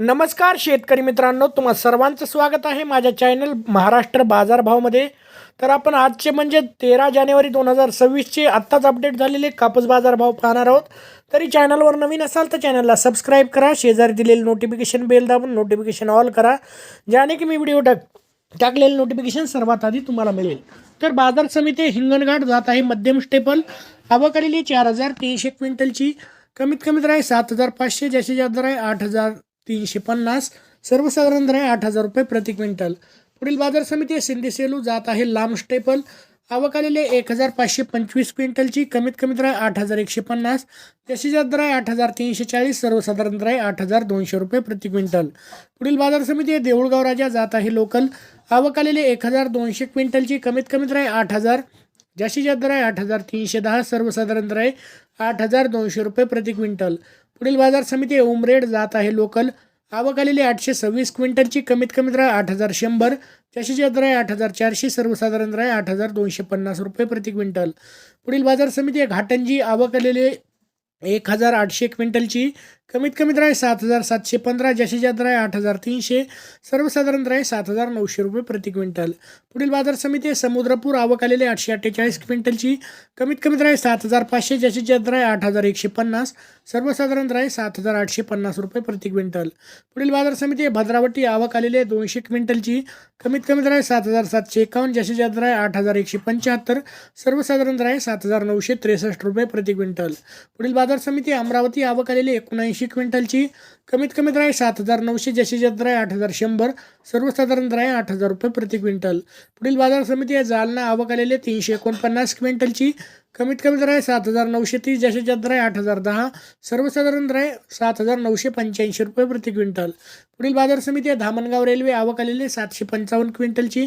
नमस्कार शेतकरी मित्रांनो तुम्हा सर्वांचं स्वागत आहे माझ्या चॅनल महाराष्ट्र बाजारभावमध्ये तर आपण आजचे म्हणजे तेरा जानेवारी दोन हजार सव्वीसचे आत्ताच अपडेट झालेले कापूस बाजारभाव पाहणार आहोत. तरी चॅनलवर नवीन असाल तर चॅनलला सबस्क्राईब करा शेजारी दिलेले नोटिफिकेशन बेल दाबून नोटिफिकेशन ऑल करा ज्याने की मी व्हिडिओ टाक टाकलेले नोटिफिकेशन सर्वात आधी तुम्हाला मिळेल. तर बाजार समिती हिंगणघाट जात आहे मध्यम स्टेपल. आवक आलेली चार हजार तीनशे क्विंटलची. कमीत कमी दर आहे सात हजार पाचशे जास्तीत जास्त दर आहे आठ हजार तीनशे पन्नास. सर्वसाधारण दर आठ हजार रुपये प्रति क्विंटल. पुढील बाजार समिती सिंधी सेलू जात आहे लांब स्टेपल. आवक आलेले एक हजार पाचशे पंचवीस क्विंटलची. कमीत कमी दर आहे आठ हजार एकशे पन्नास. जास्तीत जास्त दर आहे आठ हजार तीनशे चाळीस. सर्वसाधारण दर आहे आठ हजार दोनशे रुपये प्रति क्विंटल. पुढील बाजार समिती आहे देऊळगाव राजा जात आहे लोकल. आवक आलेले एक हजार दोनशे क्विंटलची. कमीत कमी दर आहे आठ हजार जास्तीत जास्त दर आहे आठ हजार तीनशे दहा सर्वसाधारण दर आहे आठ हजार दोनशे रुपये प्रति क्विंटल. पुढील बाजार समिती उमरेड जात आहे लोकल. आवक आलेली आठशे सव्वीस क्विंटलची कमीत कमी दर आहे आठ हजार शंभर. जास्तीत जास्त दर आहे आठ हजार चारशे सर्वसाधारण दर आहे आठ हजार दोनशे पन्नास रुपये प्रति क्विंटल. पुढील बाजार समिती घाटंजी. आवक आलेली एक हजार आठशे क्विंटलची. कमीत कमी दर आहे सात हजार सातशे पंधरा जास्तीत जास्त दर आहे आठ हजार तीनशे सर्वसाधारण दर आहे सात हजार नऊशे रुपये प्रति क्विंटल. पुढील बाजार समिती आहे समुद्रपूर आवक आलेली आठशे अठ्ठेचाळीस क्विंटलची. कमीत कमी दर आहे सात हजार पाचशे जास्तीत जास्त दर आहे आठ हजार एकशे पन्नास सर्वसाधारण दर आहे सात हजार आठशे पन्नास रुपये प्रति क्विंटल. पुढील बाजार समिती आहे भद्रावटी आवक आलेली आहे दोनशे क्विंटलची. कमीत कमी दर आहे सात हजार सातशे एकावन्न जास्तीत जास्त दर आहे आठ हजार एकशे पंच्याहत्तर. सर्वसाधारण दर आहे सात हजार नऊशे त्रेसष्ट रुपये प्रति क्विंटल. पुढील बाजार समिती अमरावती आवक आलेली एकोणऐंशी क्विंटलची. कमीत कमी दर आहे सात हजार नऊशे जास्तीत जास्त दर आहे आठ हजार शंभर. सर्वसाधारण दर आहे आठ हजार रुपये प्रति क्विंटल. पुढील बाजार समिती आहे जालना आवक आलेले तीनशे एकोणपन्नास क्विंटलची. कमीत कमी दर आहे सात हजार नऊशे तीस जास्तीत जास्त दर आहे आठ हजार दहा. सर्वसाधारण दर आहे सात हजार नऊशे पंच्याऐंशी रुपये प्रति क्विंटल. पुढील बाजार समिती आहे धामणगाव रेल्वे आवक आलेले सातशे पंचावन्न क्विंटलची.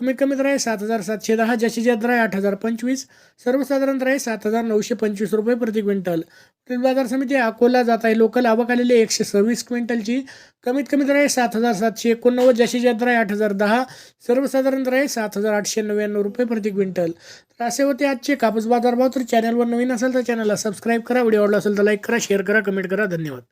कमीत कमी दर आहे सात हजार सातशे दहा जास्तीत जास्त दर आहे आठ हजार पंचवीस. सर्वसाधारण दर आहे सात हजार नऊशे पंचवीस रुपये प्रति क्विंटल. पुढील बाजार समिती अकोला जात आहे. लोकल आवक आलेले एकशे सव्वीस क्विंटलची. कमीत कमी दर आहे सात हजार सातशे एकोणनव्वद जास्तीत जास्त दर आहे आठ हजार दहा. सर्वसाधारण दर आहे सात हजार आठशे नव्याण्णव रुपये प्रति क्विंटल. तर असे होते आजचे कापूस बाजार भाव तर चॅनलवर नवीन असेल तर चॅनलला सबस्क्राईब करा. व्हिडिओ आवडला असेल तर लाईक करा शेअर करा कमेंट करा. धन्यवाद.